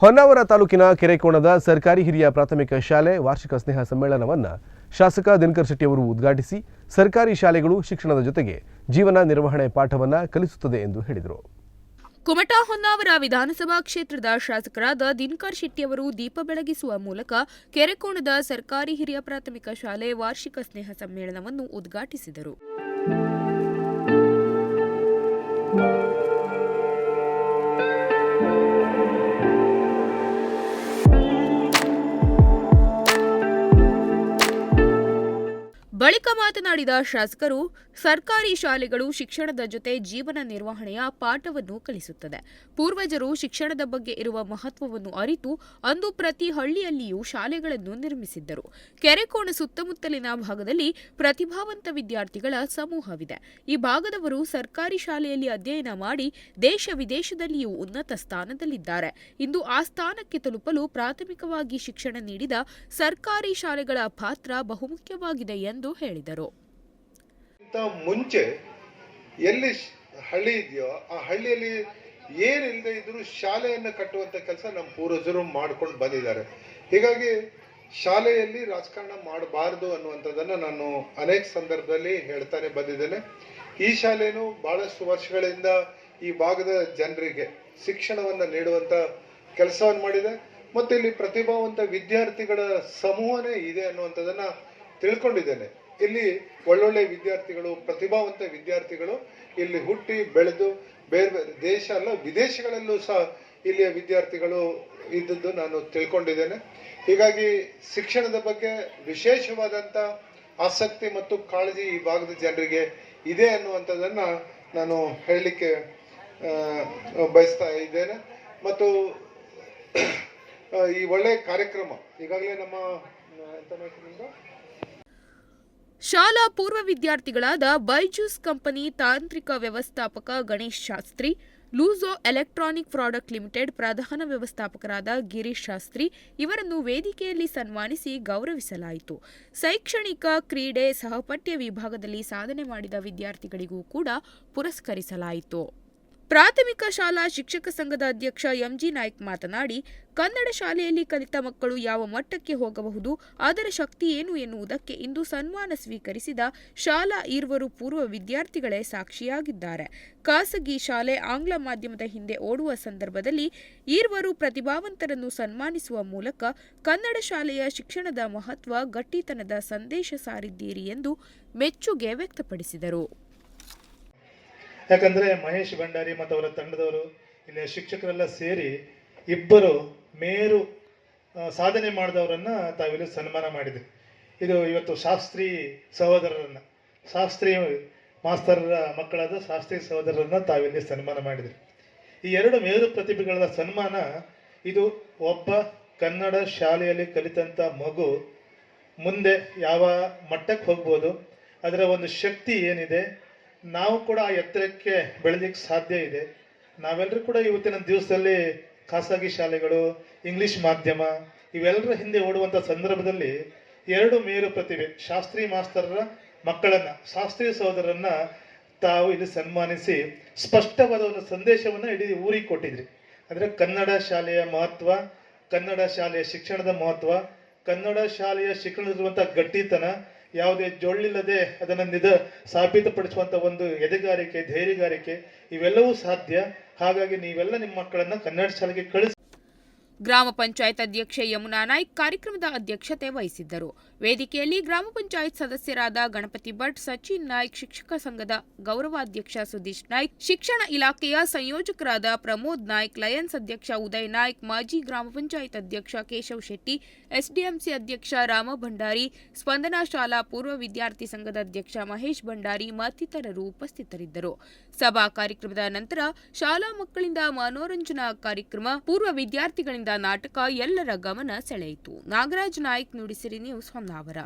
ಹೊನ್ನಾವರ ತಾಲೂಕಿನ ಕೆರೆಕೋಣದ ಸರ್ಕಾರಿ ಹಿರಿಯ ಪ್ರಾಥಮಿಕ ಶಾಲೆ ವಾರ್ಷಿಕ ಸ್ನೇಹ ಸಮ್ಮೇಳನವನ್ನು ಶಾಸಕ ದಿನಕರ್ ಶೆಟ್ಟಿ ಅವರು ಉದ್ಘಾಟಿಸಿ ಸರ್ಕಾರಿ ಶಾಲೆಗಳು ಶಿಕ್ಷಣದ ಜೊತೆಗೆ ಜೀವನ ನಿರ್ವಹಣೆ ಪಾಠವನ್ನು ಕಲಿಸುತ್ತದೆ ಎಂದು ಹೇಳಿದರು. ಕುಮಟಾ ಹೊನ್ನಾವರ ವಿಧಾನಸಭಾ ಕ್ಷೇತ್ರದ ಶಾಸಕರಾದ ದಿನಕರ್ ಶೆಟ್ಟಿಯವರು ದೀಪ ಬೆಳಗಿಸುವ ಮೂಲಕ ಕೆರೆಕೋಣದ ಸರ್ಕಾರಿ ಹಿರಿಯ ಪ್ರಾಥಮಿಕ ಶಾಲೆ ವಾರ್ಷಿಕ ಸ್ನೇಹ ಸಮ್ಮೇಳನವನ್ನು ಉದ್ಘಾಟಿಸಿದರು. ಬಳಿಕ ಮಾತನಾಡಿದ ಶಾಸಕರು, ಸರ್ಕಾರಿ ಶಾಲೆಗಳು ಶಿಕ್ಷಣದ ಜೊತೆ ಜೀವನ ನಿರ್ವಹಣೆಯ ಪಾಠವನ್ನು ಕಲಿಸುತ್ತದೆ. ಪೂರ್ವಜರು ಶಿಕ್ಷಣದ ಬಗ್ಗೆ ಇರುವ ಮಹತ್ವವನ್ನು ಅರಿತು ಅಂದು ಪ್ರತಿ ಹಳ್ಳಿಯಲ್ಲಿಯೂ ಶಾಲೆಗಳನ್ನು ನಿರ್ಮಿಸಿದ್ದರು. ಕೆರೆಕೋಣ ಸುತ್ತಮುತ್ತಲಿನ ಭಾಗದಲ್ಲಿ ಪ್ರತಿಭಾವಂತ ವಿದ್ಯಾರ್ಥಿಗಳ ಸಮೂಹವಿದೆ. ಈ ಭಾಗದವರು ಸರ್ಕಾರಿ ಶಾಲೆಯಲ್ಲಿ ಅಧ್ಯಯನ ಮಾಡಿ ದೇಶ ವಿದೇಶದಲ್ಲಿಯೂ ಉನ್ನತ ಸ್ಥಾನದಲ್ಲಿದ್ದಾರೆ. ಇಂದು ಆ ಸ್ಥಾನಕ್ಕೆ ತಲುಪಲು ಪ್ರಾಥಮಿಕವಾಗಿ ಶಿಕ್ಷಣ ನೀಡಿದ ಸರ್ಕಾರಿ ಶಾಲೆಗಳ ಪಾತ್ರ ಬಹುಮುಖ್ಯವಾಗಿದೆ ಎಂದು ಹೇಳಿದರು. ಇಂತ ಮುಂಚೆ ಎಲ್ಲಿ ಹಳ್ಳಿ ಇದೆಯೋ, ಆ ಹಳ್ಳಿಯಲ್ಲಿ ಏನಿಲ್ಲದೆ ಇದ್ರೂ ಶಾಲೆಯನ್ನು ಕಟ್ಟುವಂತ ಕೆಲಸ ನಮ್ಮ ಪೂರ್ವಜರು ಮಾಡ್ಕೊಂಡು ಬಂದಿದ್ದಾರೆ. ಹೀಗಾಗಿ ಶಾಲೆಯಲ್ಲಿ ರಾಜಕಾರಣ ಮಾಡಬಾರದು ಅನ್ನುವಂಥದ್ದನ್ನು ನಾನು ಅನೇಕ ಸಂದರ್ಭದಲ್ಲಿ ಹೇಳ್ತಾನೆ ಬಂದಿದ್ದೇನೆ. ಈ ಶಾಲೆಯೂ ಬಹಳಷ್ಟು ವರ್ಷಗಳಿಂದ ಈ ಭಾಗದ ಜನರಿಗೆ ಶಿಕ್ಷಣವನ್ನು ನೀಡುವಂತ ಕೆಲಸವನ್ನು ಮಾಡಿದೆ. ಮತ್ತು ಇಲ್ಲಿ ಪ್ರತಿಭಾವಂತ ವಿದ್ಯಾರ್ಥಿಗಳ ಸಮೂಹನೇ ಇದೆ ಅನ್ನುವಂಥದ್ದನ್ನ ತಿಳ್ಕೊಂಡಿದ್ದೇನೆ. ಇಲ್ಲಿ ಒಳ್ಳೊಳ್ಳೆ ವಿದ್ಯಾರ್ಥಿಗಳು, ಪ್ರತಿಭಾವಂತ ವಿದ್ಯಾರ್ಥಿಗಳು ಇಲ್ಲಿ ಹುಟ್ಟಿ, ಬೆಳೆದು, ಬೇರೆ ಬೇರೆ ದೇಶ ಅಲ್ಲ, ವಿದೇಶಗಳಲ್ಲೂ ಸಹ ಇಲ್ಲಿಯ ವಿದ್ಯಾರ್ಥಿಗಳು ಇದ್ದದ್ದು ನಾನು ತಿಳ್ಕೊಂಡಿದ್ದೇನೆ. ಹೀಗಾಗಿ ಶಿಕ್ಷಣದ ಬಗ್ಗೆ ವಿಶೇಷವಾದಂಥ ಆಸಕ್ತಿ ಮತ್ತು ಕಾಳಜಿ ಈ ಭಾಗದ ಜನರಿಗೆ ಇದೆ ಅನ್ನುವಂಥದ್ದನ್ನು ನಾನು ಹೇಳಲಿಕ್ಕೆ ಬಯಸ್ತಾ ಇದ್ದೇನೆ. ಮತ್ತು ಈ ಒಳ್ಳೆಯ ಕಾರ್ಯಕ್ರಮ, ಈಗಾಗಲೇ ನಮ್ಮ ಶಾಲಾ ಪೂರ್ವ ವಿದ್ಯಾರ್ಥಿಗಳಾದ ಬೈಜೂಸ್ ಕಂಪನಿ ತಾಂತ್ರಿಕ ವ್ಯವಸ್ಥಾಪಕ ಗಣೇಶ್ ಶಾಸ್ತ್ರಿ, ಲೂಸೋ ಎಲೆಕ್ಟ್ರಾನಿಕ್ ಪ್ರಾಡಕ್ಟ್ ಲಿಮಿಟೆಡ್ ಪ್ರಧಾನ ವ್ಯವಸ್ಥಾಪಕರಾದ ಗಿರೀಶ್ ಶಾಸ್ತ್ರಿ ಇವರನ್ನು ವೇದಿಕೆಯಲ್ಲಿ ಸನ್ಮಾನಿಸಿ ಗೌರವಿಸಲಾಯಿತು. ಶೈಕ್ಷಣಿಕ ಕ್ರೀಡೆ ಸಹಪಠ್ಯ ವಿಭಾಗದಲ್ಲಿ ಸಾಧನೆ ಮಾಡಿದ ವಿದ್ಯಾರ್ಥಿಗಳಿಗೂ ಕೂಡ ಪುರಸ್ಕರಿಸಲಾಯಿತು. ಪ್ರಾಥಮಿಕ ಶಾಲಾ ಶಿಕ್ಷಕ ಸಂಘದ ಅಧ್ಯಕ್ಷ ಎಂಜಿ ನಾಯ್ಕ್ ಮಾತನಾಡಿ, ಕನ್ನಡ ಶಾಲೆಯಲ್ಲಿ ಕಲಿತ ಮಕ್ಕಳು ಯಾವ ಮಟ್ಟಕ್ಕೆ ಹೋಗಬಹುದು, ಅದರ ಶಕ್ತಿ ಏನು ಎನ್ನುವುದಕ್ಕೆ ಇಂದು ಸನ್ಮಾನ ಸ್ವೀಕರಿಸಿದ ಶಾಲಾ ಈರ್ವರು ಪೂರ್ವ ವಿದ್ಯಾರ್ಥಿಗಳೇ ಸಾಕ್ಷಿಯಾಗಿದ್ದಾರೆ. ಖಾಸಗಿ ಶಾಲೆ ಆಂಗ್ಲ ಮಾಧ್ಯಮದ ಹಿಂದೆ ಓಡುವ ಸಂದರ್ಭದಲ್ಲಿ ಈರ್ವರು ಪ್ರತಿಭಾವಂತರನ್ನು ಸನ್ಮಾನಿಸುವ ಮೂಲಕ ಕನ್ನಡ ಶಾಲೆಯ ಶಿಕ್ಷಣದ ಮಹತ್ವ, ಗಟ್ಟಿತನದ ಸಂದೇಶ ಸಾರಿದ್ದೀರಿ ಎಂದು ಮೆಚ್ಚುಗೆ ವ್ಯಕ್ತಪಡಿಸಿದರು. ಯಾಕಂದ್ರೆ ಮಹೇಶ್ ಭಂಡಾರಿ ಮತ್ತು ಅವರ ತಂಡದವರು, ಇಲ್ಲಿಯ ಶಿಕ್ಷಕರೆಲ್ಲ ಸೇರಿ ಇಬ್ಬರು ಮೇರು ಸಾಧನೆ ಮಾಡಿದವರನ್ನ ತಾವಿಲ್ಲಿ ಸನ್ಮಾನ ಮಾಡಿದೆ ಇದು ಇವತ್ತು ಶಾಸ್ತ್ರಿ ಸಹೋದರರನ್ನ, ಶಾಸ್ತ್ರಿ ಮಾಸ್ತರರ ಮಕ್ಕಳಾದ ಶಾಸ್ತ್ರಿ ಸಹೋದರರನ್ನ ತಾವಿಲ್ಲಿ ಸನ್ಮಾನ ಮಾಡಿದೆ ಈ ಎರಡು ಮೇರು ಪ್ರತಿಭೆಗಳ ಸನ್ಮಾನ, ಇದು ಒಬ್ಬ ಕನ್ನಡ ಶಾಲೆಯಲ್ಲಿ ಕಲಿತಂತ ಮಗು ಮುಂದೆ ಯಾವ ಮಟ್ಟಕ್ಕೆ ಹೋಗ್ಬೋದು, ಅದರ ಒಂದು ಶಕ್ತಿ ಏನಿದೆ ನಾವು ಕೂಡ ಆ ಎತ್ತರಕ್ಕೆ ಬೆಳಿಲಿಕ್ಕೆ ಸಾಧ್ಯ ಇದೆ. ನಾವೆಲ್ಲರೂ ಕೂಡ ಇವತ್ತಿನ ದಿವಸದಲ್ಲಿ ಖಾಸಗಿ ಶಾಲೆಗಳು, ಇಂಗ್ಲಿಷ್ ಮಾಧ್ಯಮ ಇವೆಲ್ಲರ ಹಿಂದೆ ಓಡುವಂಥ ಸಂದರ್ಭದಲ್ಲಿ ಎರಡು ಮೇರು ಪ್ರತಿಭೆ ಶಾಸ್ತ್ರಿ ಮಾಸ್ತರರ ಮಕ್ಕಳನ್ನ, ಶಾಸ್ತ್ರೀಯ ಸಹೋದರರನ್ನ ತಾವು ಇಲ್ಲಿ ಸನ್ಮಾನಿಸಿ ಸ್ಪಷ್ಟವಾದ ಒಂದು ಸಂದೇಶವನ್ನು ಇಡೀ ಊರಿಗೆ ಕೊಟ್ಟಿದ್ರಿ. ಅಂದ್ರೆ ಕನ್ನಡ ಶಾಲೆಯ ಮಹತ್ವ, ಕನ್ನಡ ಶಾಲೆಯ ಶಿಕ್ಷಣದ ಮಹತ್ವ, ಕನ್ನಡ ಶಾಲೆಯ ಶಿಕ್ಷಣದಲ್ಲಿರುವಂಥ ಗಟ್ಟಿತನ ಯಾವುದೇ ಜೊಳ್ಳಿಲ್ಲದೆ ಅದನ್ನು ನಿಧ ಸಾಬೀತುಪಡಿಸುವಂಥ ಒಂದು ಎದೆಗಾರಿಕೆ, ಧೈರ್ಯಗಾರಿಕೆ, ಇವೆಲ್ಲವೂ ಸಾಧ್ಯ. ಹಾಗಾಗಿ ನೀವೆಲ್ಲ ನಿಮ್ಮ ಮಕ್ಕಳನ್ನ ಕನ್ನಡ ಶಾಲೆಗೆ ಕಳಿಸಿ. ಗ್ರಾಮ ಪಂಚಾಯತ್ ಅಧ್ಯಕ್ಷೆ ಯಮುನಾ ನಾಯ್ಕ್ ಕಾರ್ಯಕ್ರಮದ ಅಧ್ಯಕ್ಷತೆ ವಹಿಸಿದ್ದರು. ವೇದಿಕೆಯಲ್ಲಿ ಗ್ರಾಮ ಪಂಚಾಯತ್ ಸದಸ್ಯರಾದ ಗಣಪತಿ ಭಟ್, ಸಚಿನ್ ನಾಯ್ಕ್, ಶಿಕ್ಷಕ ಸಂಘದ ಗೌರವಾಧ್ಯಕ್ಷ ಸುದೀಶ್ ನಾಯ್ಕ್, ಶಿಕ್ಷಣ ಇಲಾಖೆಯ ಸಂಯೋಜಕರಾದ ಪ್ರಮೋದ್ ನಾಯ್ಕ್, ಲಯನ್ಸ್ ಅಧ್ಯಕ್ಷ ಉದಯ್ ನಾಯ್ಕ್, ಮಾಜಿ ಗ್ರಾಮ ಪಂಚಾಯತ್ ಅಧ್ಯಕ್ಷ ಕೇಶವ್ ಶೆಟ್ಟಿ, ಎಸ್ಡಿಎಂಸಿ ಅಧ್ಯಕ್ಷ ರಾಮ ಭಂಡಾರಿ, ಸ್ಪಂದನಾ ಶಾಲಾ ಪೂರ್ವ ವಿದ್ಯಾರ್ಥಿ ಸಂಘದ ಅಧ್ಯಕ್ಷ ಮಹೇಶ್ ಭಂಡಾರಿ ಮತ್ತಿತರರು ಉಪಸ್ಥಿತರಿದ್ದರು. ಸಭಾ ಕಾರ್ಯಕ್ರಮದ ನಂತರ ಶಾಲಾ ಮಕ್ಕಳಿಂದ ಮನೋರಂಜನಾ ಕಾರ್ಯಕ್ರಮ, ಪೂರ್ವ ವಿದ್ಯಾರ್ಥಿಗಳಿಂದ ನಾಟಕ ಎಲ್ಲರ ಗಮನ ಸೆಳೆಯಿತು. ನಾಗರಾಜ್ ನಾಯ್ಕ್ ನುಡಿಸಿರಿ ನ್ಯೂಸ್ ಹೊನ್ನಾವರ.